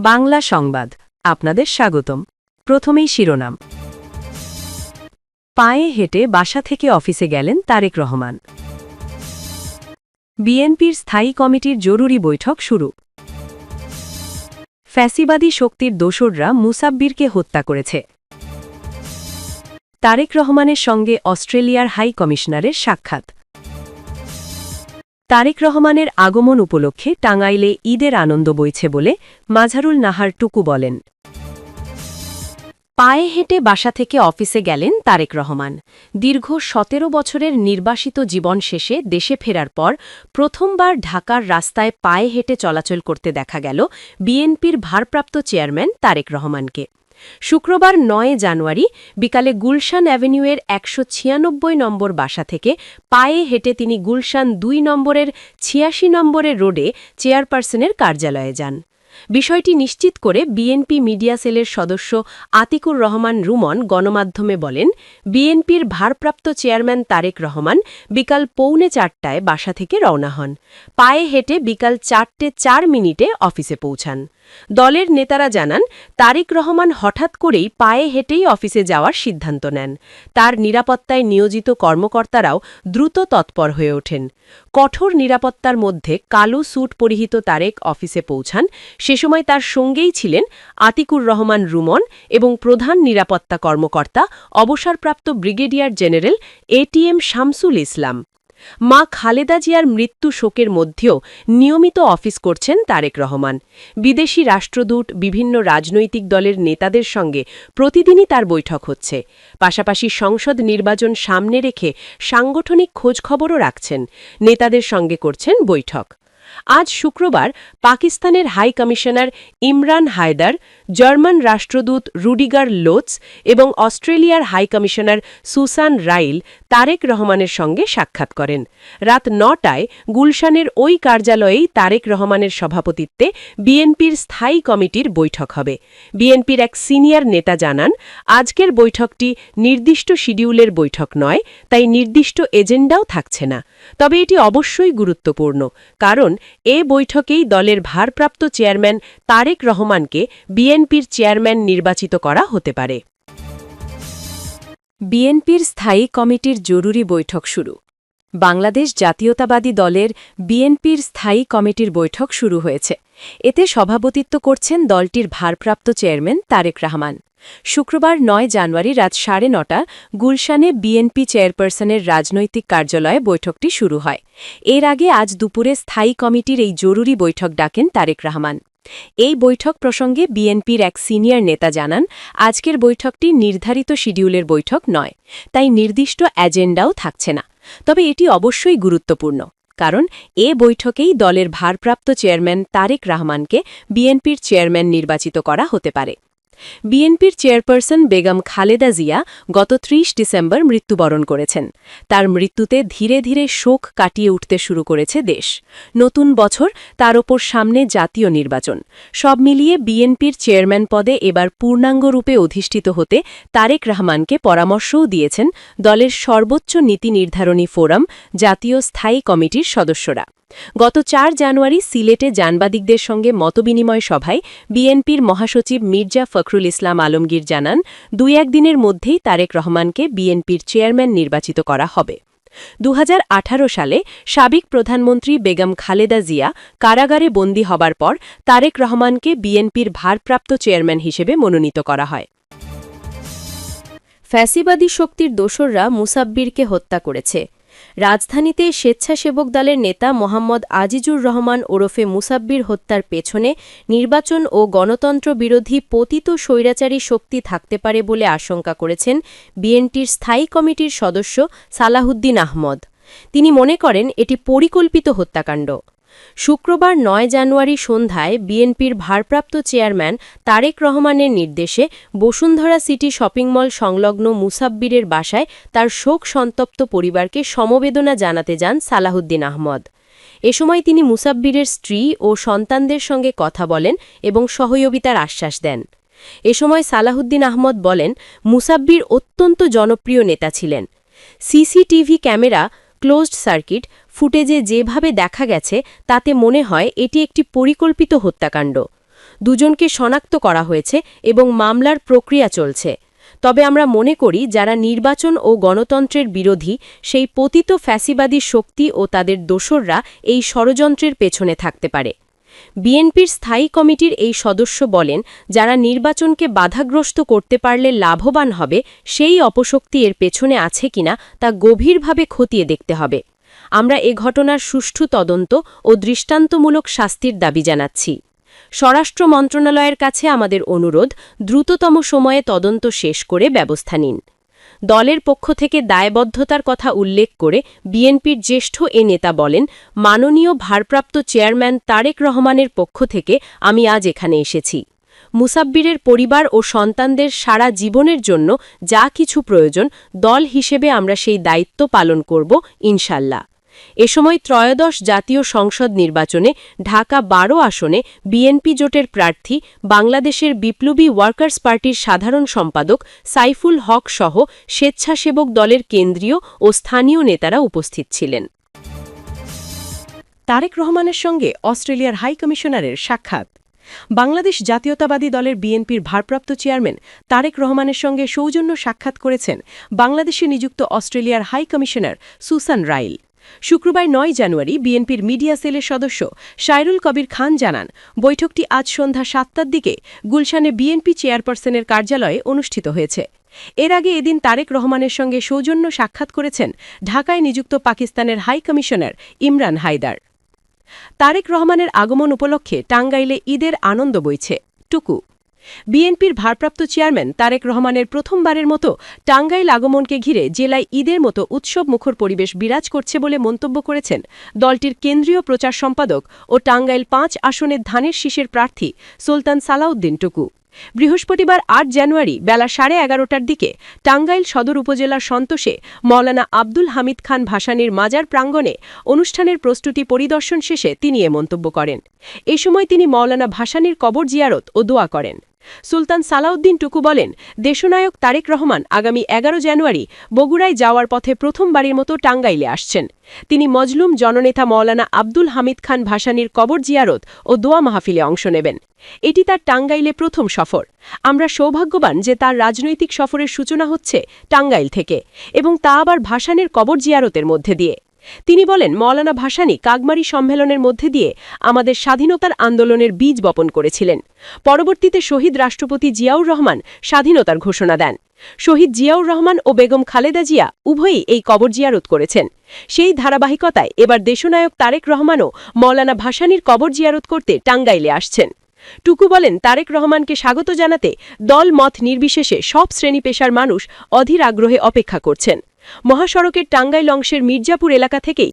বাংলা সংবাদ। আপনাদের স্বাগতম। প্রথমেই শিরোনাম। পায়ে হেঁটে বাসা থেকে অফিসে গেলেন তারেক রহমান। বিএনপির স্থায়ী কমিটির জরুরি বৈঠক শুরু। ফ্যাসিবাদী শক্তির দোসররা মুসাব্বিরকে হত্যা করেছে। তারেক রহমানের সঙ্গে অস্ট্রেলিয়ার হাই কমিশনারের সাক্ষাৎ। তারেক রহমানের আগমন উপলক্ষে টাঙ্গাইলে ঈদের আনন্দ বইছে বলে মাঝারুল নাহার টুকু বলেন। পায়ে হেঁটে বাসা থেকে অফিসে গেলেন তারেক রহমান। দীর্ঘ সতেরো বছরের নির্বাসিত জীবন শেষে দেশে ফেরার পর প্রথমবার ঢাকার রাস্তায় পায়ে হেঁটে চলাচল করতে দেখা গেল বিএনপির ভারপ্রাপ্ত চেয়ারম্যান তারেক রহমানকে। শুক্রবার নয় জানুয়ারি বিকালে গুলশান অ্যাভিনিউয়ের একশো ছিয়ানব্বই নম্বর বাসা থেকে পায়ে হেঁটে তিনি গুলশান দুই নম্বরের ছিয়াশি নম্বরের রোডে চেয়ারপারসনের কার্যালয়ে যান। বিষয়টি নিশ্চিত করে বিএনপি মিডিয়া সেলের সদস্য আতিকুর রহমান রুমন গণমাধ্যমে বলেন, বিএনপির ভারপ্রাপ্ত চেয়ারম্যান তারেক রহমান বিকাল পৌনে চারটায় বাসা থেকে রওনা হন। পায়ে হেঁটে বিকাল চারটে চার মিনিটে অফিসে পৌঁছান। দলের নেতারা জানান, তারেক রহমান হঠাৎ করেই পায়ে হেঁটেই অফিসে যাওয়ার সিদ্ধান্ত নেন। তার নিরাপত্তায় নিয়োজিত কর্মকর্তারাও দ্রুত তৎপর হয়ে ওঠেন। কঠোর নিরাপত্তার মধ্যে কালো স্যুট পরিহিত তারেক অফিসে পৌঁছান। সে সময় তার সঙ্গেই ছিলেন আতিকুর রহমান রুমন এবং প্রধান নিরাপত্তা কর্মকর্তা, অবসরপ্রাপ্ত brigadier general ATM Shamsul Islam. মা খালেদা জিয়ার মৃত্যু শোকের মধ্যেও নিয়মিত অফিস করছেন তারেক রহমান। বিদেশি রাষ্ট্রদূত, বিভিন্ন রাজনৈতিক দলের নেতাদের সঙ্গে প্রতিদিনই তার বৈঠক হচ্ছে। পাশাপাশি সংসদ নির্বাচন সামনে রেখে সাংগঠনিক খোঁজখবরও রাখছেন। নেতাদের সঙ্গে করছেন বৈঠক। আজ শুক্রবার পাকিস্তানের high commissioner Imran Haider, German রাষ্ট্রদূত রুডিগার লোৎস এবং অস্ট্রেলিয়ার high commissioner Susan Ryle Tarek রহমানের সঙ্গে সাক্ষাৎ করেন। রাত নটায় গুলশানের ওই কার্যালয়েই তারেক রহমানের সভাপতিত্বে বিএনপির স্থায়ী কমিটির বৈঠক হবে। বিএনপির এক সিনিয়র নেতা জানান, আজকের বৈঠকটি নির্দিষ্ট শিডিউলের বৈঠক নয়, তাই নির্দিষ্ট এজেন্ডাও থাকছে না। তবে এটি অবশ্যই গুরুত্বপূর্ণ, কারণ এ বৈঠকেই দলের ভারপ্রাপ্ত চেয়ারম্যান তারেক রহমানকে বিএনপির চেয়ারম্যান নির্বাচিত করা হতে পারে। বিএনপির স্থায়ী কমিটির জরুরি বৈঠক শুরু। বাংলাদেশ জাতীয়তাবাদী দলের বিএনপির স্থায়ী কমিটির বৈঠক শুরু হয়েছে। এতে সভাপতিত্ব করছেন দলটির ভারপ্রাপ্ত চেয়ারম্যান তারেক রহমান। শুক্রবার নয় জানুয়ারি রাত সাড়ে নটা গুলশানে বিএনপি চেয়ারপারসনের রাজনৈতিক কার্যালয়ে বৈঠকটি শুরু হয়। এর আগে আজ দুপুরে স্থায়ী কমিটির এই জরুরি বৈঠক ডাকেন তারেক রহমান। এই বৈঠক প্রসঙ্গে বিএনপির এক সিনিয়র নেতা জানান, আজকের বৈঠকটি নির্ধারিত শিডিউলের বৈঠক নয়, তাই নির্দিষ্ট এজেন্ডাও থাকছে না। তবে এটি অবশ্যই গুরুত্বপূর্ণ, কারণ এ বৈঠকেই দলের ভারপ্রাপ্ত চেয়ারম্যান তারেক রহমানকে বিএনপির চেয়ারম্যান নির্বাচিত করা হতে পারে। বিএনপির চেয়ারপারসন বেগম খালেদা জিয়া গত ত্রিশ ডিসেম্বর মৃত্যুবরণ করেছেন। তার মৃত্যুতে ধীরে ধীরে শোক কাটিয়ে উঠতে শুরু করেছে দেশ। নতুন বছর তার ওপর সামনে জাতীয় নির্বাচন। সব মিলিয়ে বিএনপির চেয়ারম্যান পদে এবার পূর্ণাঙ্গ রূপে অধিষ্ঠিত হতে তারেক রহমানকে পরামর্শও দিয়েছেন দলের সর্বোচ্চ নীতি নির্ধারণী ফোরাম জাতীয় স্থায়ী কমিটির সদস্যরা। গত চার জানুয়ারি সিলেটে জানবাদিকদের সঙ্গে মতবিনিময় সভায় বিএনপির মহাসচিব মির্জা ফখরুল ইসলাম আলমগীর জানান, দুই একদিনের মধ্যেই তারেক রহমানকে বিএনপির চেয়ারম্যান নির্বাচিত করা হবে। দু হাজার আঠারো সালে সাবেক প্রধানমন্ত্রী বেগম খালেদা জিয়া কারাগারে বন্দী হবার পর তারেক রহমানকে বিএনপির ভারপ্রাপ্ত চেয়ারম্যান হিসেবে মনোনীত করা হয়। ফ্যাসিবাদী শক্তির দোসররা মুসাব্বিরকে হত্যা করেছে। রাজধানীতে স্বেচ্ছাসেবক দলের নেতা মোহাম্মদ আজিজুর রহমান ওরফে মুসাব্বির হত্যার পেছনে নির্বাচন ও গণতন্ত্র বিরোধী পতিত স্বৈরাচারী শক্তি থাকতে পারে বলে আশঙ্কা করেছেন বিএনটির স্থায়ী কমিটির সদস্য সালাহুদ্দিন আহমদ। তিনি মনে করেন এটি পরিকল্পিত হত্যাকাণ্ড। শুক্রবার নয় জানুয়ারি সন্ধ্যায় বিএনপির ভারপ্রাপ্ত চেয়ারম্যান তারেক রহমানের নির্দেশে বসুন্ধরা সিটি শপিং মল সংলগ্ন মুসাব্বিরের বাসায় তার শোক সন্তপ্ত পরিবারকে সমবেদনা জানাতে যান সালাহুদ্দিন আহমদ। এ সময় তিনি মুসাব্বিরের স্ত্রী ও সন্তানদের সঙ্গে কথা বলেন এবং সহযোগিতার আশ্বাস দেন। এ সময় সালাহুদ্দিন আহমদ বলেন, মুসাব্বির অত্যন্ত জনপ্রিয় নেতা ছিলেন। সিসিটিভি ক্যামেরা, ক্লোজড সার্কিট ফুটেজে যেভাবে দেখা গেছে, তাতে মনে হয় এটি একটি পরিকল্পিত হত্যাকাণ্ড। দুজনকে শনাক্ত করা হয়েছে এবং মামলার প্রক্রিয়া চলছে। তবে আমরা মনে করি, যারা নির্বাচন ও গণতন্ত্রের বিরোধী, সেই পতিত ফ্যাসিবাদী শক্তি ও তাদের দোসররা এই ষড়যন্ত্রের পেছনে থাকতে পারে। বিএনপির স্থায়ী কমিটির এই সদস্য বলেন, যারা নির্বাচনকে বাধাগ্রস্ত করতে পারলে লাভবান হবে, সেই অপশক্তি এর পেছনে আছে কিনা তা গভীরভাবে খতিয়ে দেখতে হবে। আমরা এ ঘটনার সুষ্ঠু তদন্ত ও দৃষ্টান্তমূলক শাস্তির দাবি জানাচ্ছি। স্বরাষ্ট্র মন্ত্রণালয়ের কাছে আমাদের অনুরোধ, দ্রুততম সময়ে তদন্ত শেষ করে ব্যবস্থা নিন। দলের পক্ষ থেকে দায়বদ্ধতার কথা উল্লেখ করে বিএনপির জ্যেষ্ঠ এ নেতা বলেন, মাননীয় ভারপ্রাপ্ত চেয়ারম্যান তারেক রহমানের পক্ষ থেকে আমি আজ এখানে এসেছি। মুসাব্বিরের পরিবার ও সন্তানদের সারা জীবনের জন্য যা কিছু প্রয়োজন, দল হিসেবে আমরা সেই দায়িত্ব পালন করব, ইনশাল্লাহ। এ সময় ত্রয়োদশ জাতীয় সংসদ নির্বাচনে ঢাকা বারো আসনে বিএনপি জোটের প্রার্থী, বাংলাদেশের বিপ্লবী ওয়ার্কার্স পার্টির সাধারণ সম্পাদক সাইফুল হক সহ স্বেচ্ছাসেবক দলের কেন্দ্রীয় ও স্থানীয় নেতারা উপস্থিত ছিলেন। তারেক রহমানের সঙ্গে অস্ট্রেলিয়ার হাই কমিশনারের সাক্ষাৎ। বাংলাদেশ জাতীয়তাবাদী দলের বিএনপির ভারপ্রাপ্ত চেয়ারম্যান তারেক রহমানের সঙ্গে সৌজন্য সাক্ষাৎ করেছেন বাংলাদেশে নিযুক্ত অস্ট্রেলিয়ার হাই কমিশনার সুসান রাইল। শুক্রবার নয় জানুয়ারি বিএনপির মিডিয়া সেলের সদস্য সাইরুল কবির খান জানান, বৈঠকটি আজ সন্ধ্যা সাতটার দিকে গুলশানে বিএনপি চেয়ারপারসনের কার্যালয়ে অনুষ্ঠিত হয়েছে। এর আগে এদিন তারেক রহমানের সঙ্গে সৌজন্য সাক্ষাৎ করেছেন ঢাকায় নিযুক্ত পাকিস্তানের হাই কমিশনার ইমরান হায়দার। তারেক রহমানের আগমন উপলক্ষে টাঙ্গাইলে ঈদের আনন্দ বইছে। টুকু বিএনপির ভারপ্রাপ্ত চেয়ারম্যান তারেক রহমানের প্রথমবারের মতো টাঙ্গাইল আগমনকে ঘিরে জেলায় ঈদের মতো উৎসব মুখর পরিবেশ বিরাজ করছে বলে মন্তব্য করেছেন দলটির কেন্দ্রীয় প্রচার সম্পাদক ও টাঙ্গাইল পাঁচ আসনের ধানের শীষের প্রার্থী সুলতান সালাউদ্দিন টুকু। বৃহস্পতিবার আট জানুয়ারি বেলা সাড়ে এগারোটার দিকে টাঙ্গাইল সদর উপজেলার সন্তোষে মৌলানা আব্দুল হামিদ খান ভাসানীর মাজার প্রাঙ্গণে অনুষ্ঠানের প্রস্তুতি পরিদর্শন শেষে তিনি এ মন্তব্য করেন। এ সময় তিনি মৌলানা ভাসানীর কবর জিয়ারত ও দোয়া করেন। সুলতান সালাউদ্দিন টুকু বলেন, দেশনায়ক তারেক রহমান আগামী এগারো জানুয়ারি বগুড়ায় যাওয়ার পথে প্রথমবারের মতো টাঙ্গাইলে আসছেন। তিনি মজলুম জননেতা মৌলানা আব্দুল হামিদ খান ভাসানীর কবর জিয়ারত ও দোয়া মাহফিলে অংশ নেবেন। এটি তার টাঙ্গাইলে প্রথম সফর। আমরা সৌভাগ্যবান যে তার রাজনৈতিক সফরের সূচনা হচ্ছে টাঙ্গাইল থেকে এবং তা আবার ভাসানের কবর জিয়ারতের মধ্যে দিয়ে। তিনি বলেন, মৌলানা ভাসানী কাগমারি সম্মেলনের মধ্যে দিয়ে আমাদের স্বাধীনতার আন্দোলনের বীজ বপন করেছিলেন। পরবর্তীতে শহীদ রাষ্ট্রপতি জিয়াউর রহমান স্বাধীনতার ঘোষণা দেন। শহীদ জিয়াউর রহমান ও বেগম খালেদা জিয়া উভয়ই এই কবর জিয়ারত করেছেন। সেই ধারাবাহিকতায় এবার দেশনায়ক তারেক রহমানও মৌলানা ভাসানীর কবর জিয়ারত করতে টাঙ্গাইলে আসছেন। টুকু বলেন, তারেক রহমানকে স্বাগত জানাতে দল মত নির্বিশেষে সব শ্রেণি পেশার মানুষ অধীর আগ্রহে অপেক্ষা করছেন। মহাসড়কের টাঙ্গাইল অংশের মির্জাপুর এলাকা থেকেই